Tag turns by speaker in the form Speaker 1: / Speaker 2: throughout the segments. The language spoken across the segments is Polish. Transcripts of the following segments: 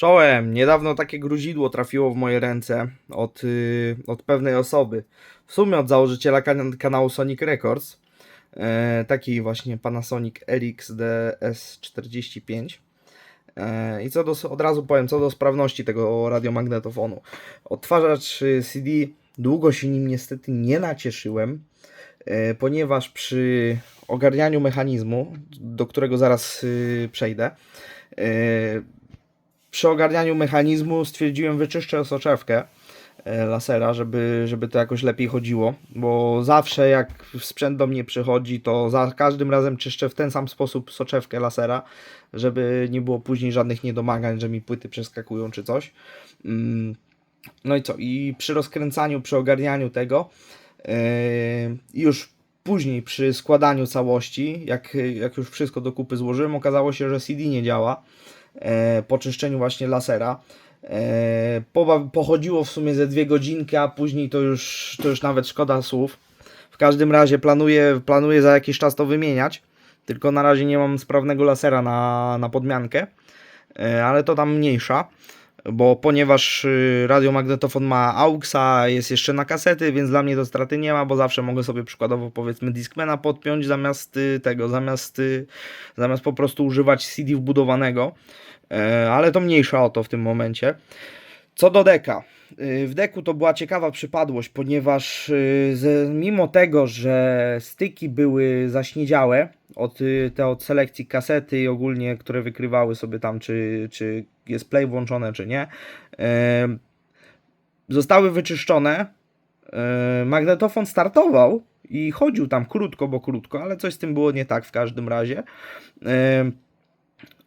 Speaker 1: Czołem, niedawno takie gruzidło trafiło w moje ręce od, y, od pewnej osoby. W sumie od założyciela kan- kanału Sonic Records. E, taki właśnie Panasonic RX DS45. E, I co do, od razu powiem, co do sprawności tego radiomagnetofonu. Odtwarzacz y, CD, długo się nim niestety nie nacieszyłem, e, ponieważ przy ogarnianiu mechanizmu, do którego zaraz y, przejdę, przy ogarnianiu mechanizmu stwierdziłem wyczyszczę soczewkę e, lasera, żeby, żeby to jakoś lepiej chodziło, bo zawsze jak sprzęt do mnie przychodzi, to za każdym razem czyszczę w ten sam sposób soczewkę lasera, żeby nie było później żadnych niedomagań, że mi płyty przeskakują czy coś. Mm, No i co? I przy rozkręcaniu, przy ogarnianiu tego, e, już później przy składaniu całości, jak, jak już wszystko do kupy złożyłem, okazało się, że CD nie działa po czyszczeniu właśnie lasera. E, pochodziło w sumie ze dwie godzinki, a później to już, to już nawet szkoda słów. W każdym razie planuję, planuję za jakiś czas to wymieniać, tylko na razie nie mam sprawnego lasera na, na podmiankę, e, ale to tam mniejsza. Bo ponieważ y, radiomagnetofon ma AUXa, jest jeszcze na kasety, więc dla mnie to straty nie ma, bo zawsze mogę sobie przykładowo powiedzmy Discmana podpiąć zamiast y, tego, zamiast, y, zamiast po prostu używać CD wbudowanego. E, ale to mniejsza o to w tym momencie. Co do deka. Y, W deku to była ciekawa przypadłość, ponieważ y, mimo tego, że styki były zaśniedziałe od y, te od selekcji kasety i ogólnie, które wykrywały sobie tam, czy, czy jest play włączone, czy nie, zostały wyczyszczone. Magnetofon startował i chodził tam krótko, bo krótko, ale coś z tym było nie tak w każdym razie.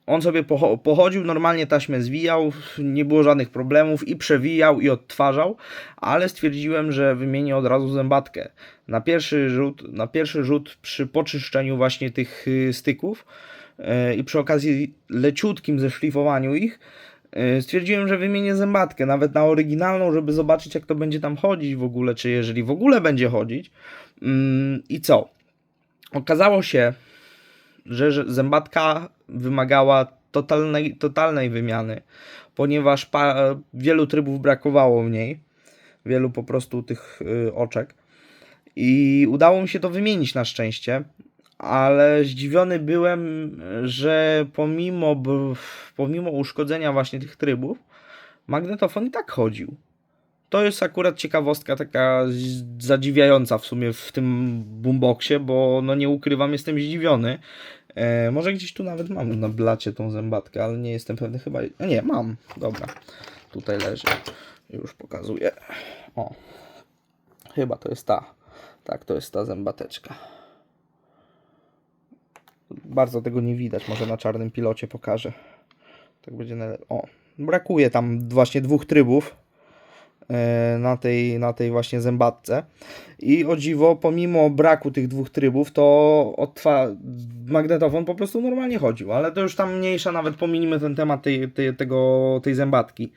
Speaker 1: On sobie pocho- pochodził, normalnie taśmę zwijał, nie było żadnych problemów i przewijał i odtwarzał, ale stwierdziłem, że wymienię od razu zębatkę. Na pierwszy rzut, na pierwszy rzut przy poczyszczeniu właśnie tych y, styków y, i przy okazji leciutkim zeszlifowaniu ich, y, stwierdziłem, że wymienię zębatkę, nawet na oryginalną, żeby zobaczyć jak to będzie tam chodzić w ogóle, czy jeżeli w ogóle będzie chodzić. Mm, I co? Okazało się, że zębatka wymagała totalnej, totalnej wymiany, ponieważ pa, wielu trybów brakowało w niej, wielu po prostu tych y, oczek. I udało mi się to wymienić na szczęście, ale zdziwiony byłem, że pomimo, pomimo uszkodzenia właśnie tych trybów, magnetofon i tak chodził. To jest akurat ciekawostka taka zadziwiająca w sumie w tym boomboxie, bo no nie ukrywam, jestem zdziwiony. E, może gdzieś tu nawet mam na blacie tą zębatkę, ale nie jestem pewny chyba. A nie, mam. Dobra. Tutaj leży. Już pokazuję. O. Chyba to jest ta. Tak, to jest ta zębateczka. Bardzo tego nie widać. Może na czarnym pilocie pokażę. Tak będzie najlepiej. O. Brakuje tam właśnie dwóch trybów na tej, na tej właśnie zębatce. I o dziwo, pomimo braku tych dwóch trybów, to odtwa- magnetofon po prostu normalnie chodził, ale to już tam mniejsza, nawet pominimy ten temat tej, tej, tego, tej zębatki.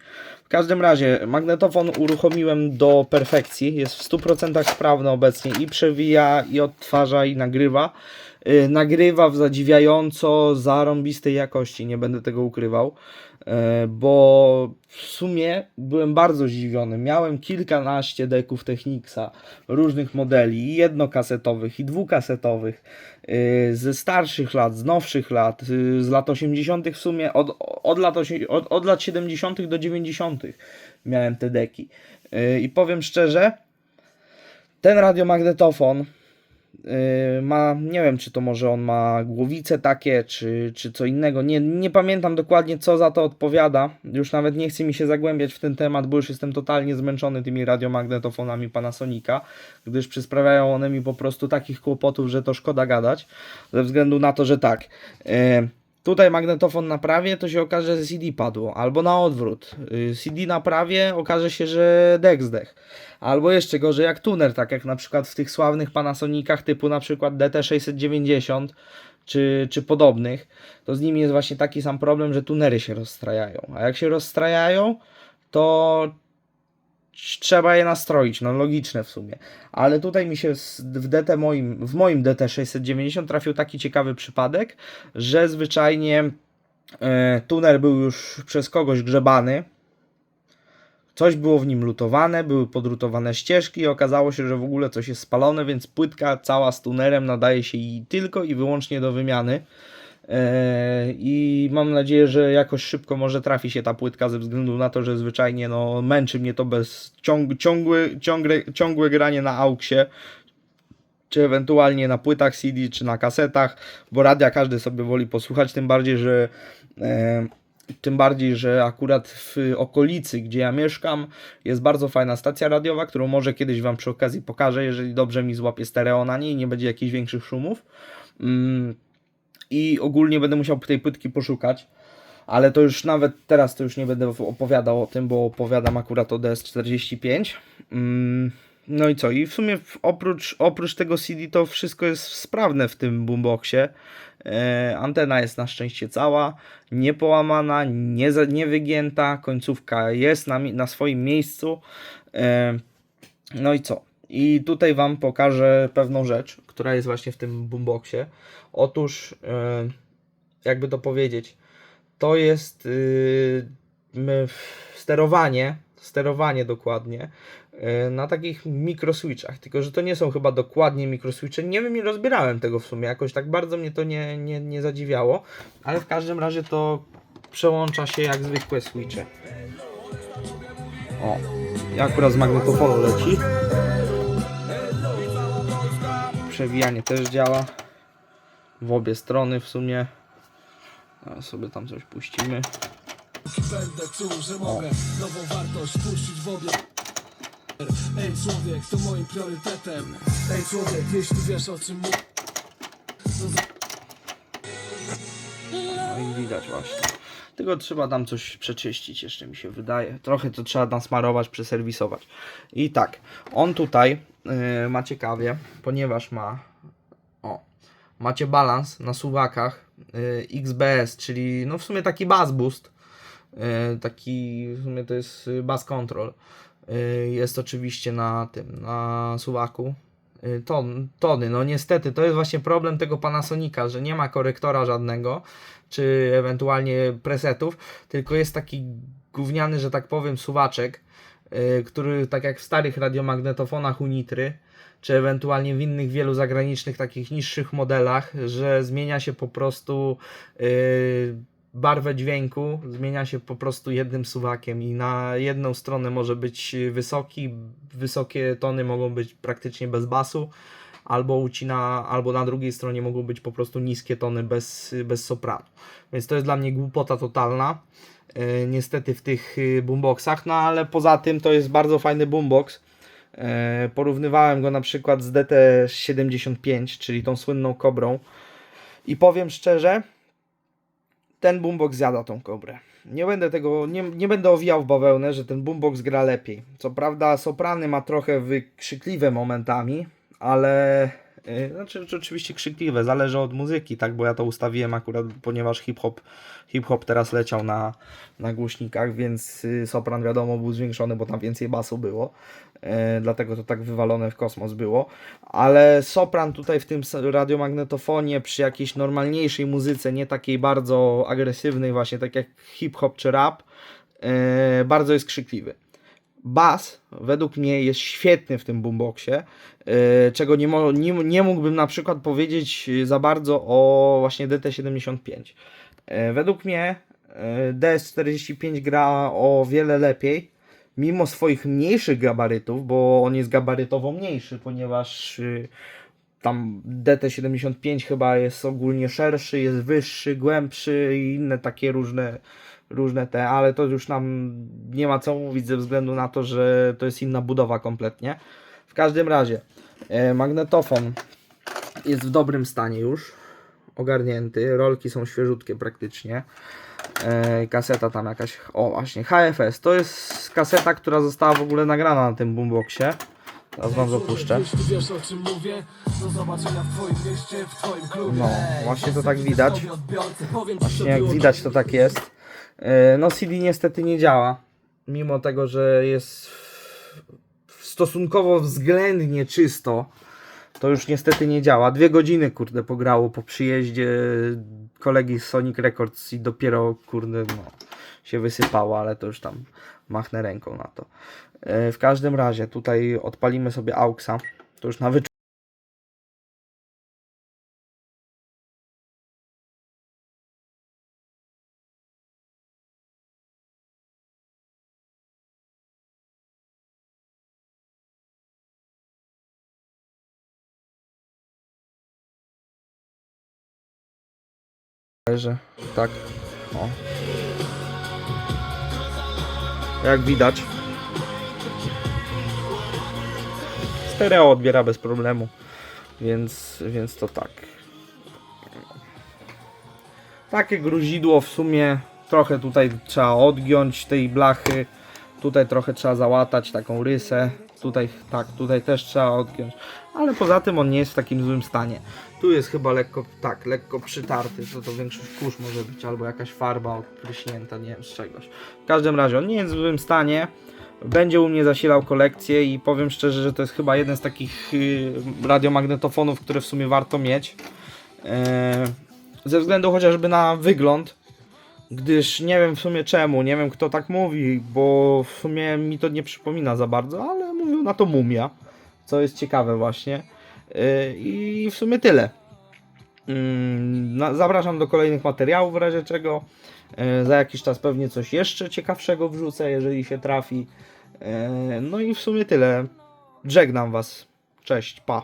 Speaker 1: W każdym razie, magnetofon uruchomiłem do perfekcji, jest w 100% sprawny obecnie i przewija, i odtwarza, i nagrywa. Yy, nagrywa w zadziwiająco zarąbistej jakości, nie będę tego ukrywał, bo w sumie byłem bardzo zdziwiony. Miałem kilkanaście deków Technicsa, różnych modeli, i jednokasetowych, i dwukasetowych, yy, ze starszych lat, z nowszych lat, yy, z lat 80. w sumie, od, od, lat, od, od lat 70. do 90. miałem te deki. Yy, I powiem szczerze, ten radiomagnetofon ma, nie wiem czy to może on ma głowice takie, czy, czy co innego, nie, nie pamiętam dokładnie co za to odpowiada, już nawet nie chce mi się zagłębiać w ten temat, bo już jestem totalnie zmęczony tymi radiomagnetofonami Panasonica, gdyż przysprawiają one mi po prostu takich kłopotów, że to szkoda gadać, ze względu na to, że tak, yy, tutaj magnetofon naprawię, to się okaże, że CD padło, albo na odwrót, yy, CD naprawię, okaże się, że deck zdech. Albo jeszcze gorzej jak tuner, tak jak na przykład w tych sławnych Panasonicach typu na przykład DT690 czy, czy podobnych, to z nimi jest właśnie taki sam problem, że tunery się rozstrajają. A jak się rozstrajają, to trzeba je nastroić, no logiczne w sumie. Ale tutaj mi się w DT moim, w moim DT690 trafił taki ciekawy przypadek, że zwyczajnie E, tunel był już przez kogoś grzebany. Coś było w nim lutowane, były podrutowane ścieżki i okazało się, że w ogóle coś jest spalone, więc płytka cała z tunerem nadaje się i tylko i wyłącznie do wymiany. E, I mam nadzieję, że jakoś szybko może trafi się ta płytka ze względu na to, że zwyczajnie no, męczy mnie to bez ciąg, ciągłe, ciągłe, ciągłe granie na auksie, czy ewentualnie na płytach CD, czy na kasetach, bo radia każdy sobie woli posłuchać, tym bardziej, że e, tym bardziej, że akurat w okolicy, gdzie ja mieszkam, jest bardzo fajna stacja radiowa, którą może kiedyś Wam przy okazji pokażę, jeżeli dobrze mi złapie stereo na niej nie będzie jakichś większych szumów. Mm, I ogólnie będę musiał tej płytki poszukać, ale to już nawet teraz to już nie będę opowiadał o tym, bo opowiadam akurat o DS45. Mm, no i co? I w sumie oprócz, oprócz tego CD to wszystko jest sprawne w tym boomboxie. E, antena jest na szczęście cała, nie, za- nie wygięta, końcówka jest na, na swoim miejscu. E, no i co? I tutaj Wam pokażę pewną rzecz, która jest właśnie w tym boomboxie. Otóż, e, jakby to powiedzieć, to jest y, sterowanie, sterowanie dokładnie y, na takich mikroswitchach, tylko że to nie są chyba dokładnie mikroswitche. Nie wiem, nie rozbierałem tego w sumie, jakoś tak bardzo mnie to nie, nie, nie zadziwiało, ale w każdym razie to przełącza się jak zwykłe switche. O, i akurat z magnetofonu leci. Przewijanie też działa w obie strony w sumie. A sobie tam coś puścimy.
Speaker 2: Będę czuł, że mogę nową wartość puścić w obie Ej człowiek, to moim priorytetem Ej człowiek, jeśli wiesz o czym mówię
Speaker 1: No i widać właśnie. Tylko trzeba tam coś przeczyścić, jeszcze mi się wydaje. Trochę to trzeba nasmarować, przeserwisować. I tak, on tutaj yy, ma ciekawie, ponieważ ma o, macie balans na suwakach yy, XBS, czyli no w sumie taki bass boost. Yy, taki, w sumie to jest y, bass control. Yy, jest oczywiście na tym, na suwaku. Yy, Ton, tony, no niestety, to jest właśnie problem tego Panasonica, że nie ma korektora żadnego, czy ewentualnie presetów, tylko jest taki gówniany, że tak powiem, suwaczek, yy, który tak jak w starych radiomagnetofonach Unitry, czy ewentualnie w innych wielu zagranicznych takich niższych modelach, że zmienia się po prostu yy, barwę dźwięku, zmienia się po prostu jednym suwakiem i na jedną stronę może być wysoki, wysokie tony mogą być praktycznie bez basu, albo ucina, albo na drugiej stronie mogą być po prostu niskie tony bez, bez sopranu. Więc to jest dla mnie głupota totalna. Yy, niestety w tych yy, boomboxach, no ale poza tym to jest bardzo fajny boombox. E, Porównywałem go na przykład z DT75, czyli tą słynną kobrą. I powiem szczerze, ten boombox zjada tą kobrę. Nie będę tego, nie, nie będę owijał w bawełnę, że ten boombox gra lepiej. Co prawda soprany ma trochę wykrzykliwe momentami, ale znaczy czy oczywiście krzykliwe, zależy od muzyki, tak, bo ja to ustawiłem akurat, ponieważ hip-hop hip-hop teraz leciał na, na głośnikach, więc y, sopran wiadomo był zwiększony, bo tam więcej basu było. E, dlatego to tak wywalone w kosmos było. Ale sopran tutaj w tym radiomagnetofonie przy jakiejś normalniejszej muzyce, nie takiej bardzo agresywnej, właśnie tak jak hip-hop czy rap, bardzo jest krzykliwy. Bas według mnie jest świetny w tym boomboxie, e, czego nie, nie, nie mógłbym na przykład powiedzieć za bardzo o właśnie DT75. E, Według mnie e, DS45 gra o wiele lepiej, mimo swoich mniejszych gabarytów, bo on jest gabarytowo mniejszy, ponieważ y, tam DT75 chyba jest ogólnie szerszy, jest wyższy, głębszy i inne takie różne, różne te, ale to już nam nie ma co mówić ze względu na to, że to jest inna budowa kompletnie. W każdym razie, e, magnetofon jest w dobrym stanie już, ogarnięty, rolki są świeżutkie praktycznie. E, kaseta tam jakaś, o właśnie, HFS, to jest kaseta, która została w ogóle nagrana na tym boomboxie. Teraz wam zapuszczę.
Speaker 2: Jeśli wiesz o czym mówię Do zobaczenia w twoim mieście, w twoim klubie
Speaker 1: No, właśnie to tak widać. Właśnie jak widać to tak jest. E, No CD niestety nie działa. Mimo tego, że jest stosunkowo względnie czysto. To już niestety nie działa. Dwie godziny, kurde, pograło po przyjeździe kolegi z Sonic Records i dopiero, kurde, no, się wysypało, ale to już tam machnę ręką na to. E, W każdym razie, tutaj odpalimy sobie AUXa. To już na wycz... że tak. O. Jak widać. Stereo odbiera bez problemu. Więc, więc to tak. Takie gruzidło w sumie trochę tutaj trzeba odgiąć tej blachy. Tutaj trochę trzeba załatać taką rysę. Tutaj tak, tutaj też trzeba odgiąć. Ale poza tym on nie jest w takim złym stanie. Tu jest chyba lekko, tak, lekko przytarty. To to większość kurz może być, albo jakaś farba odpryśnięta, nie wiem z czegoś. W każdym razie on nie jest w złym stanie. Będzie u mnie zasilał kolekcję i powiem szczerze, że to jest chyba jeden z takich y, radiomagnetofonów, które w sumie warto mieć. E, ze względu chociażby na wygląd, gdyż nie wiem w sumie czemu, nie wiem kto tak mówi, bo w sumie mi to nie przypomina za bardzo, ale mówią na to mumia, co jest ciekawe właśnie. E, I w sumie tyle. Mm, Zapraszam do kolejnych materiałów w razie czego. E, Za jakiś czas pewnie coś jeszcze ciekawszego wrzucę, jeżeli się trafi. E, No i w sumie tyle. Żegnam Was. Cześć, pa.